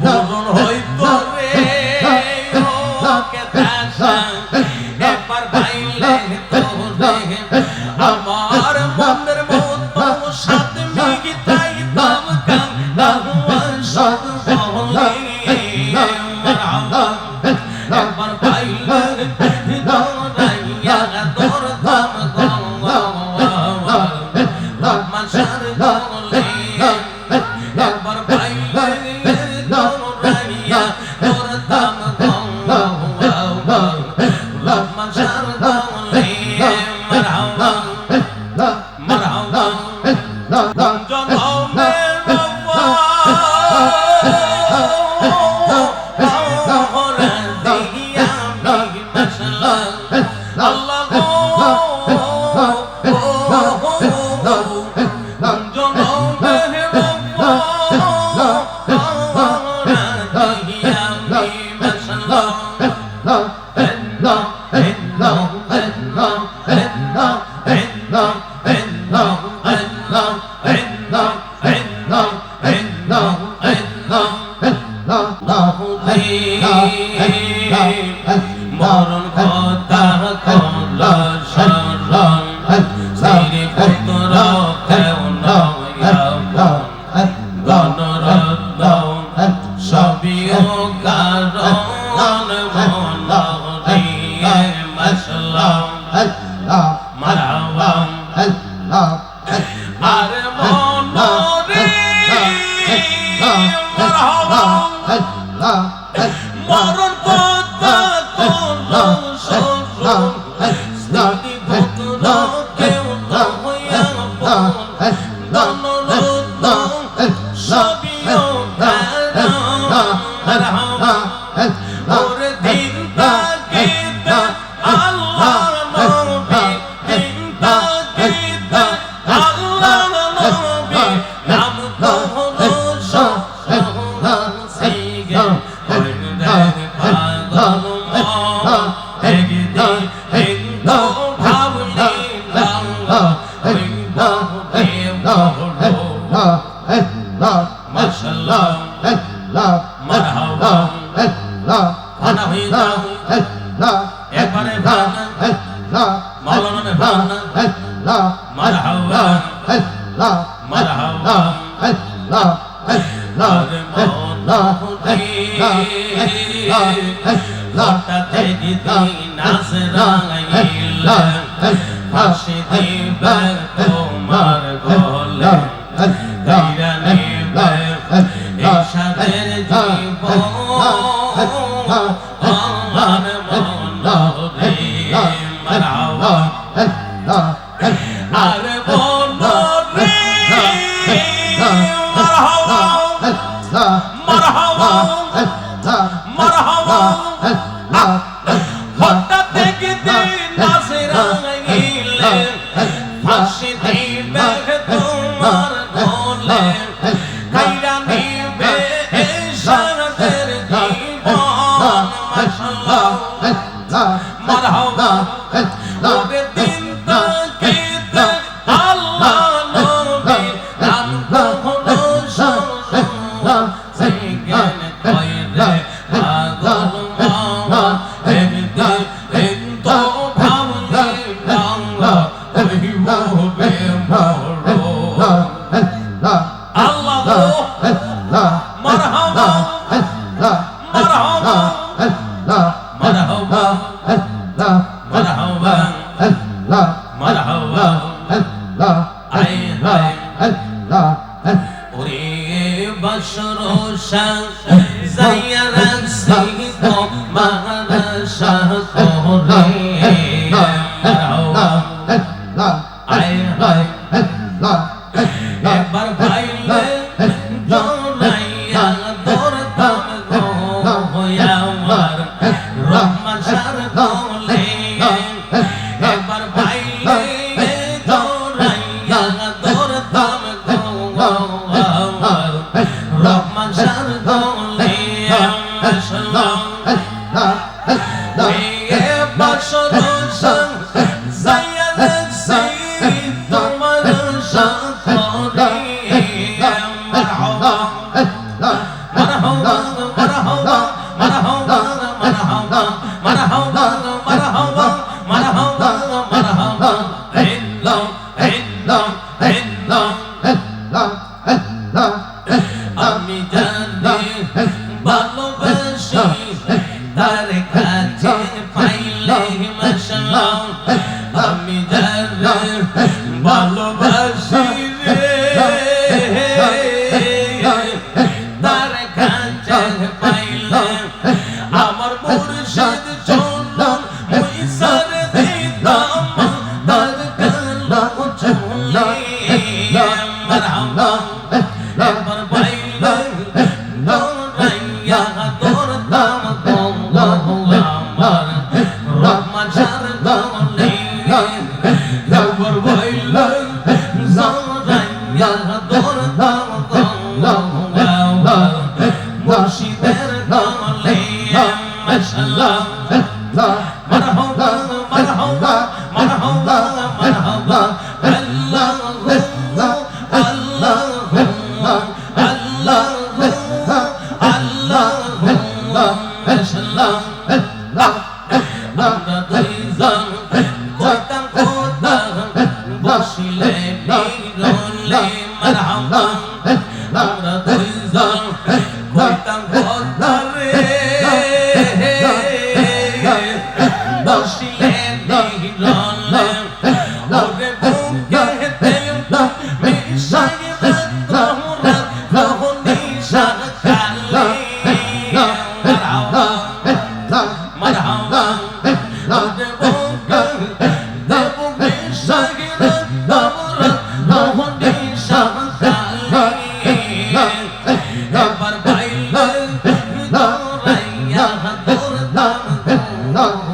মরণ হইতো রে ওকে দাসা এবার বাইলে তোরে আমার মনের মতো সাত মিগি তাই দাম কান দাহুয়ার সব আমার বাইলে মরণ কথা কল সরণ শ্রী পুত্র কেউন গণরত্ন সবই কারণ মন মশলা uh এবারে মাওলানা ভাবনা মারহাবা মারহাবা নাজরা ফাঁসি দিবা 山 হে বাসনা ইলাহা তোর নাম আসলে রোলে মারহাবা। আমরা দুই জন কইতাম কথা রে আসলে রোলে ওরে বুকে তেল মিশাই রাত রহনি শাহ না না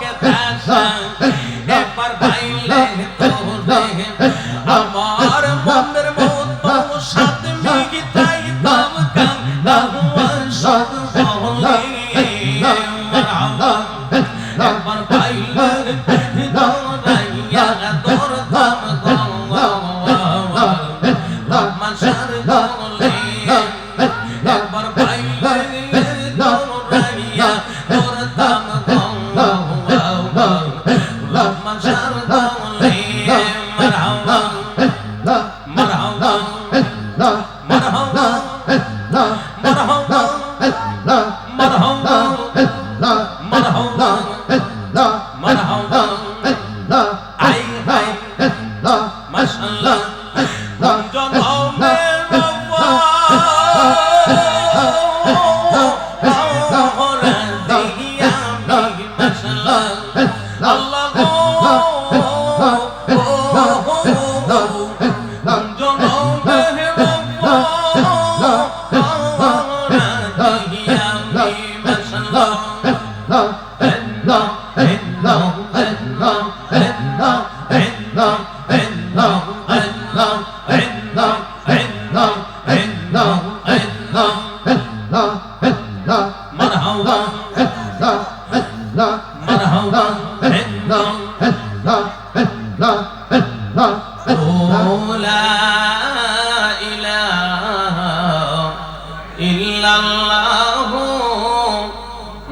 ਕਹਿੰਦਾ مرحبا مرحبا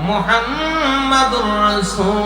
محمد الرسول.